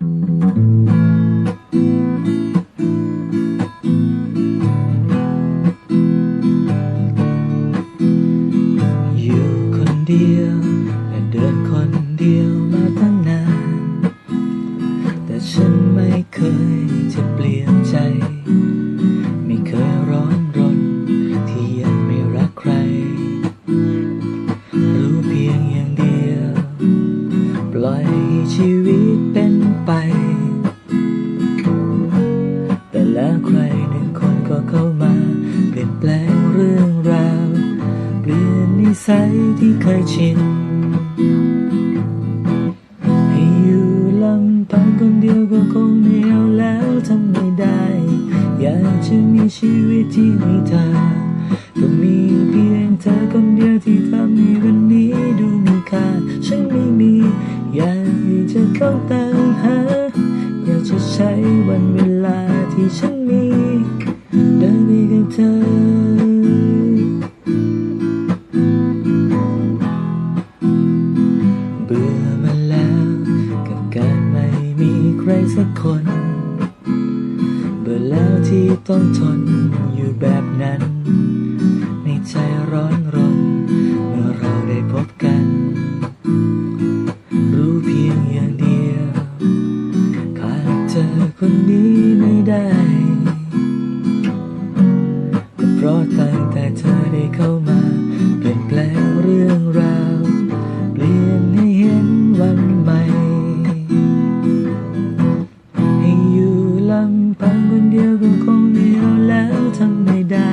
อ ลี่ยนแปลงเรื่องราวเปลี่ยนนิสัยที่เคยชิน ให้อยู่ลำพังคนเดียวก็คงไม่เอาแล้วทำไม่ได้ อยากจะมีชีวิตที่มีเธอก็มีเพียงเธอคนเดียวที่ทำให้วันนี้ดูมีค่าฉันไม่มี อยากจะเข้าตามหา อยากจะใช้วันเวลาที่ฉันมี เธอ เบื่อมาแล้วกับการไม่มีใครสักคน เบื่อแล้วที่ต้องทนอยู่แบบนั้น ในใจร้อนรนเมื่อเราได้พบกัน รู้เพียงอย่างเดียว ขาดเธอคนนี้ไม่ได้ ราะตั้งแต่เธอได้เข้ามา เปลี่ยนแปลงเรื่องราว เปลี่ยนให้เห็นวันใหม่ ให้อยู่ลำพังคนเดียวก็คงไม่เอาแล้วทำไม่ได้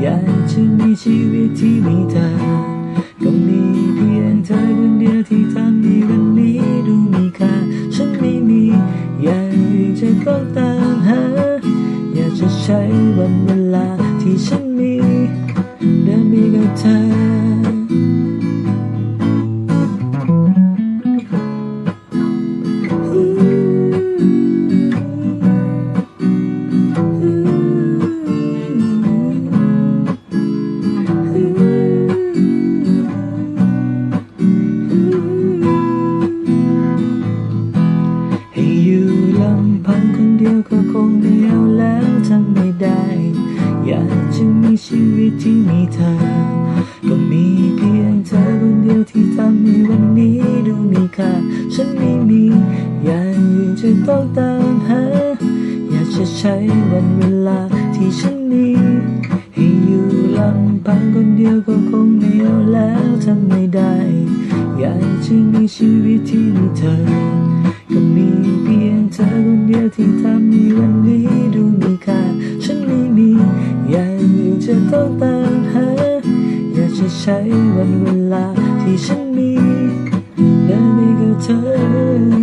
อยากจะมีชีวิตที่มีเธอก็มีเพียงเธอคนเดียวที่ทำให้วันนี้ดูมีค่า ฉันไม่มี อยากจะต้องตามหา ที่ฉันมีเดินไปกับเธอให้อยู่ลำพังคนเดียวก็คงไม่เอาแล้วทำไม่ได้ อยากจะมีชีวิตที่มีเธอ ก็มีเพียงเธอคนเดียวที่ทำให้วันนี้ดูมีค่า ฉันไม่มีอยากจะต้องตามหา อยากจะใช้วันเวลาที่ฉันมีให้อยู่ลำพังคนเดียวก็คงไม่เอาแล้วทำไม่ได้ อยากจะมีชีวิตที่มีเธอ ก็มีเพียงเธอคนเดียวที่ทำให้วันนี้ดูมีค่า ฉันมี ต้องตามหา อยากจะใช้วันเวลาที่ฉันมีเดินไปกับเธอ